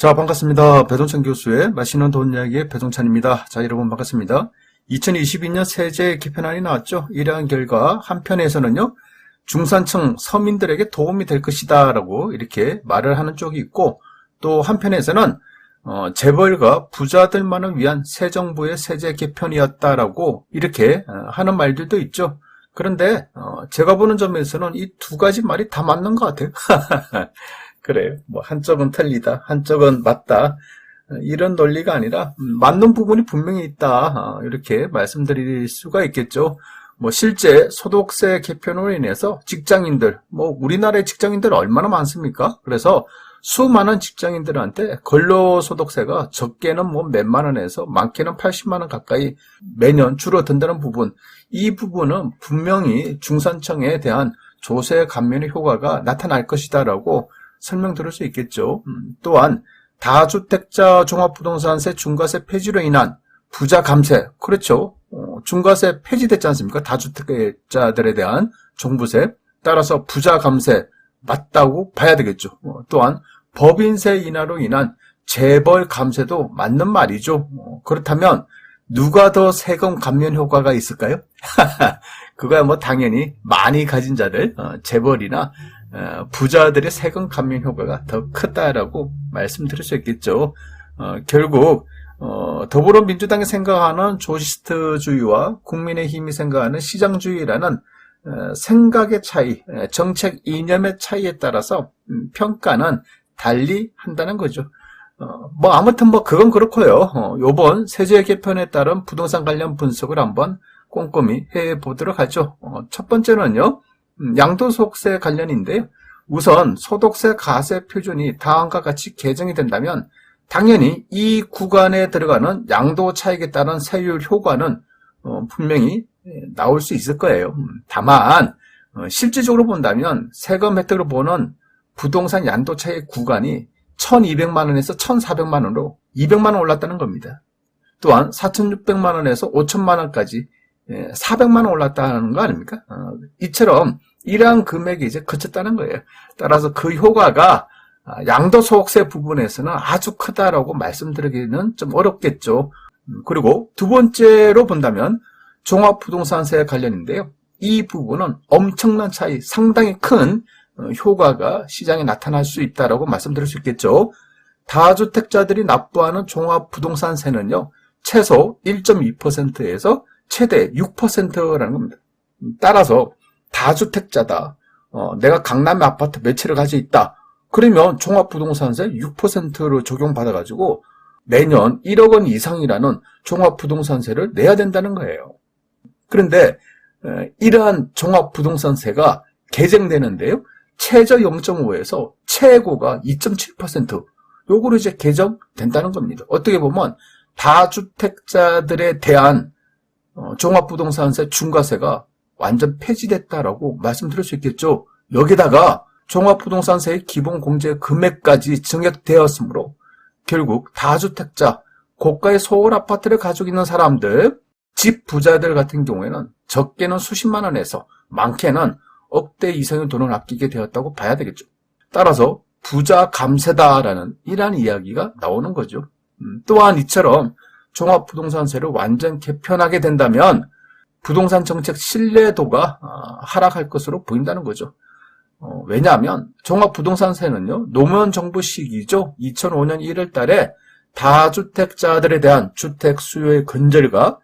자, 반갑습니다. 배동찬 교수의 맛있는 돈 이야기의 배동찬입니다. 자, 여러분 반갑습니다. 2022년 세제 개편안이 나왔죠. 이러한 결과 한편에서는요, 중산층 서민들에게 도움이 될 것이다 라고 이렇게 말을 하는 쪽이 있고, 또 한편에서는 어, 재벌과 부자들만을 위한 새 정부의 세제 개편이었다라고 이렇게 어, 하는 말들도 있죠. 그런데 어, 제가 보는 점에서는 이 두 가지 말이 다 맞는 것 같아요. 그래요. 뭐 한쪽은 틀리다, 한쪽은 맞다. 어, 이런 논리가 아니라 음, 맞는 부분이 분명히 있다. 어, 이렇게 말씀드릴 수가 있겠죠. 뭐 실제 소득세 개편으로 인해서 직장인들, 뭐 우리나라의 직장인들 얼마나 많습니까? 그래서 수많은 직장인들한테 근로소득세가 적게는 뭐 몇만 원에서 많게는 80만 원 가까이 매년 줄어든다는 부분, 이 부분은 분명히 중산층에 대한 조세 감면의 효과가 나타날 것이다라고 설명드릴 수 있겠죠. 음, 또한 다주택자 종합부동산세 중과세 폐지로 인한 부자 감세, 그렇죠. 어, 중과세 폐지됐지 않습니까? 다주택자들에 대한 종부세, 따라서 부자 감세 맞다고 봐야 되겠죠. 어, 또한 법인세 인하로 인한 재벌 감세도 맞는 말이죠. 어, 그렇다면 누가 더 세금 감면 효과가 있을까요? 그거야 뭐 당연히 많이 가진 자들, 어, 재벌이나 어, 부자들의 세금 감면 효과가 더 크다라고 말씀드릴 수 있겠죠. 어, 결국 어, 더불어민주당이 생각하는 조시스트주의와 국민의힘이 생각하는 시장주의라는 어, 생각의 차이, 정책 이념의 차이에 따라서 음, 평가는 달리 한다는 거죠. 어, 뭐 아무튼 뭐 그건 그렇고요. 어, 요번 세제 개편에 따른 부동산 관련 분석을 한번 꼼꼼히 해 보도록 하죠. 어, 첫 번째는요. 음, 양도소득세 관련인데요. 우선 소득세 가세 표준이 다음과 같이 개정이 된다면 당연히 이 구간에 들어가는 양도 차익에 따른 세율 효과는 어, 분명히 나올 수 있을 거예요. 음, 다만 어, 실질적으로 본다면 세금 혜택으로 보는 부동산 양도 차익 구간이 1200만 원에서 1400만 원으로 200만 원 올랐다는 겁니다. 또한 4600만 원에서 5000만 원까지 400만 원 올랐다는 거 아닙니까? 어, 이처럼 이러한 금액이 이제 그쳤다는 거예요. 따라서 그 효과가 아, 양도 소득세 부분에서는 아주 크다라고 말씀드리기는 좀 어렵겠죠. 음, 그리고 두 번째로 본다면 종합부동산세 관련인데요. 이 부분은 엄청난 차이, 상당히 큰 어, 효과가 시장에 나타날 수 있다라고 말씀드릴 수 있겠죠. 다주택자들이 납부하는 종합부동산세는요, 최소 1.2%에서 최대 6%라는 겁니다. 따라서 다주택자다. 어, 내가 강남에 아파트 몇 채를 가지고 있다. 그러면 종합부동산세 6%로 적용받아가지고 매년 1억 원 이상이라는 종합부동산세를 내야 된다는 거예요. 그런데 이러한 종합부동산세가 개정되는데요. 최저 0.5에서 최고가 2.7% 요거로 이제 개정된다는 겁니다. 어떻게 보면 다주택자들에 대한 어, 종합부동산세 중과세가 완전 폐지됐다라고 말씀드릴 수 있겠죠. 여기다가 종합부동산세의 기본 공제 금액까지 증액되었으므로 결국 다주택자, 고가의 소월 아파트를 가지고 있는 사람들, 집 부자들 같은 경우에는 적게는 수십만 원에서 많게는 억대 이상의 돈을 아끼게 되었다고 봐야 되겠죠. 따라서 부자 감세다라는 이러한 이야기가 나오는 거죠. 음, 또한 이처럼 종합부동산세를 완전 개편하게 된다면 부동산 정책 신뢰도가 아, 하락할 것으로 보인다는 거죠. 어, 왜냐하면 종합부동산세는요 노무현 정부 시기죠. 2005년 1월 달에 다주택자들에 대한 주택 수요의 근절과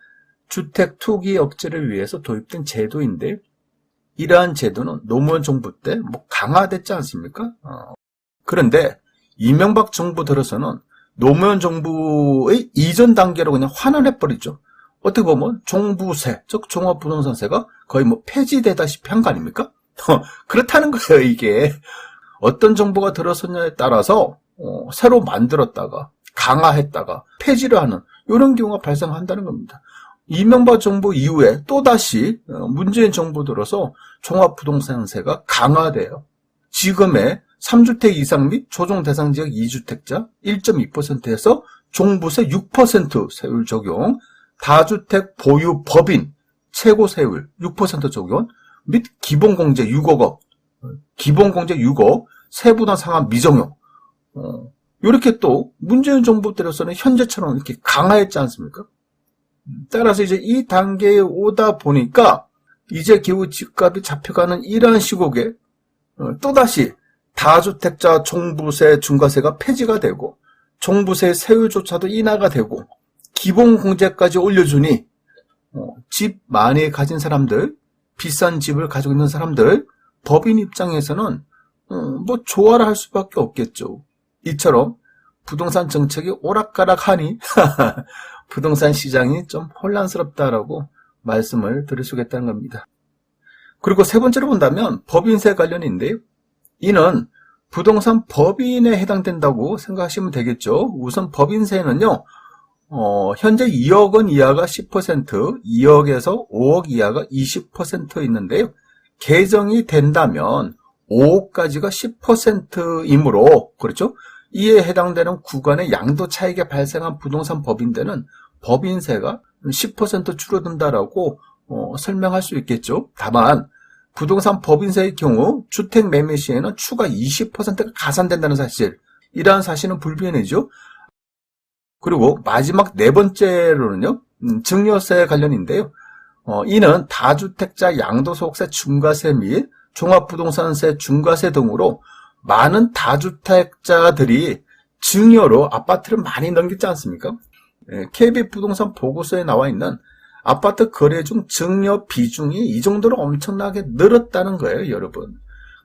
주택 투기 억제를 위해서 도입된 제도인데 이러한 제도는 노무현 정부 때 뭐 강화됐지 않습니까? 어, 그런데 이명박 정부 들어서는 노무현 정부의 이전 단계로 그냥 환원해버리죠. 어떻게 보면 종부세, 즉 종합부동산세가 거의 뭐 폐지되다시피 한 거 아닙니까? 그렇다는 거예요, 이게. 어떤 정부가 들어섰냐에 따라서 어, 새로 만들었다가 강화했다가 폐지를 하는 이런 경우가 발생한다는 겁니다. 이명박 정부 이후에 또다시 어, 문재인 정부 들어서 종합부동산세가 강화돼요. 지금의 3주택 이상 및 조정 대상 지역 2주택자 1.2%에서 종부세 6% 세율 적용, 다주택 보유 법인 최고 세율 6% 적용 및 기본공제 6억 원, 기본공제 6억, 세부담 상환 미정용, 어, 이렇게 또 문재인 정부 때로서는 현재처럼 이렇게 강화했지 않습니까? 따라서 이제 이 단계에 오다 보니까 이제 겨우 집값이 잡혀가는 이러한 시국에 어, 또다시 다주택자 종부세 중과세가 폐지가 되고 종부세 세율조차도 인하가 되고 기본 공제까지 올려주니 어, 집 많이 가진 사람들 비싼 집을 가지고 있는 사람들 법인 입장에서는 어, 뭐 좋아라 할 수밖에 없겠죠. 이처럼 부동산 정책이 오락가락하니 부동산 시장이 좀 혼란스럽다라고 말씀을 있겠다는 겁니다. 그리고 세 번째로 본다면 법인세 관련인데요. 이는 부동산 법인에 해당된다고 생각하시면 되겠죠. 우선 법인세는요, 어, 현재 2억 원 이하가 10%, 2억에서 5억 이하가 20% 있는데요. 개정이 된다면 5억까지가 10%이므로, 그렇죠? 이에 해당되는 구간의 양도 차익에 발생한 부동산 법인대는 법인세가 10% 줄어든다라고 어, 설명할 수 있겠죠. 다만 부동산 법인세의 경우 주택 매매 시에는 추가 20%가 가산된다는 사실, 이러한 사실은 불변이죠. 그리고 마지막 네 번째로는요, 음, 증여세 관련인데요. 어, 이는 다주택자 양도소득세 중과세 및 종합부동산세 중과세 등으로 많은 다주택자들이 증여로 아파트를 많이 넘겼지 않습니까? 예, KB 부동산 보고서에 나와 있는 아파트 거래 중 증여 비중이 이 정도로 엄청나게 늘었다는 거예요, 여러분.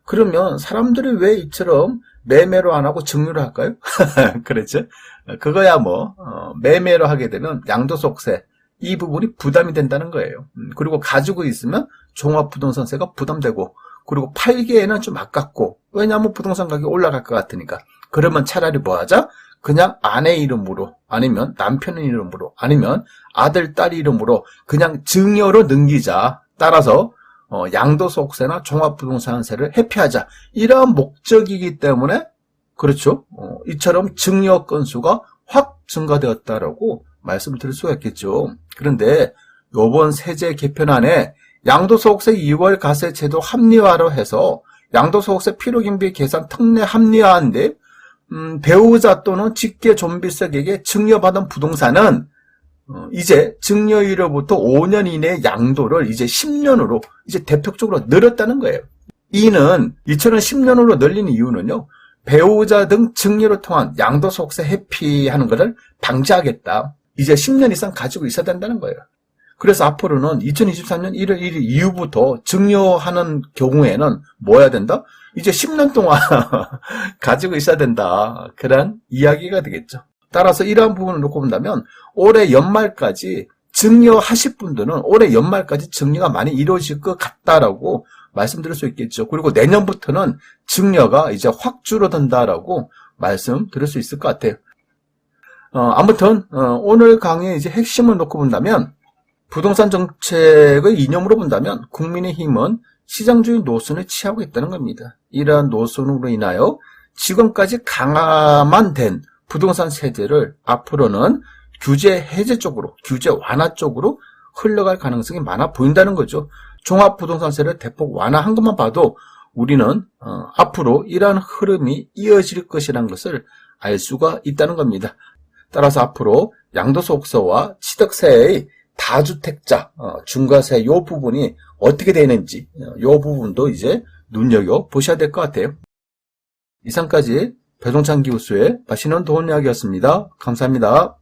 그러면 사람들이 왜 이처럼 매매로 안 하고 증여를 할까요? 그렇죠? 그거야 뭐 어, 매매로 하게 되면 양도소득세 이 부분이 부담이 된다는 거예요. 음, 그리고 가지고 있으면 종합부동산세가 부담되고 그리고 팔기에는 좀 아깝고 왜냐하면 부동산 가격이 올라갈 것 같으니까 그러면 차라리 뭐 하자? 그냥 아내 이름으로 아니면 남편 이름으로 아니면 아들 딸 이름으로 그냥 증여로 넘기자. 따라서 어, 양도소득세나 종합부동산세를 회피하자. 이러한 목적이기 때문에 그렇죠. 어, 이처럼 증여 건수가 확 증가되었다라고 말씀을 드릴 수가 있겠죠. 그런데 이번 세제 개편안에 양도소득세 2월 가세 제도 합리화로 해서 양도소득세 필요경비 계산 특례 합리화인데 음, 배우자 또는 직계 좀비석에게 증여받은 부동산은 어, 이제 증여일로부터 5년 이내 양도를 이제 10년으로 이제 대폭적으로 늘었다는 거예요. 이는 이처럼 10년으로 늘린 이유는요. 배우자 등 증여를 통한 양도소득세 회피하는 것을 방지하겠다. 이제 10년 이상 가지고 있어야 된다는 거예요. 그래서 앞으로는 2023년 1월 1일 이후부터 증여하는 경우에는 뭐 해야 된다? 이제 10년 동안 가지고 있어야 된다. 그런 이야기가 되겠죠. 따라서 이러한 부분을 놓고 본다면 올해 연말까지 증여하실 분들은 올해 연말까지 증여가 많이 이루어질 것 같다라고 말씀드릴 수 있겠죠. 그리고 내년부터는 증여가 이제 확 줄어든다라고 말씀드릴 수 있을 것 같아요. 어, 아무튼 어, 오늘 강의의 이제 핵심을 놓고 본다면 부동산 정책의 이념으로 본다면 국민의힘은 시장주의 노선을 취하고 있다는 겁니다. 이러한 노선으로 인하여 지금까지 강화만 된 부동산 세제를 앞으로는 규제 해제 쪽으로, 규제 완화 쪽으로 흘러갈 가능성이 많아 보인다는 거죠. 종합부동산세를 대폭 완화한 것만 봐도 우리는 어, 앞으로 이러한 흐름이 이어질 것이라는 것을 알 수가 있다는 겁니다. 따라서 앞으로 양도소득세와 취득세의 다주택자 어, 중과세 요 부분이 어떻게 되는지 어, 요 부분도 이제 눈여겨 보셔야 될 것 같아요. 이상까지 배종찬 교수의 맛있는 돈 이야기였습니다. 감사합니다.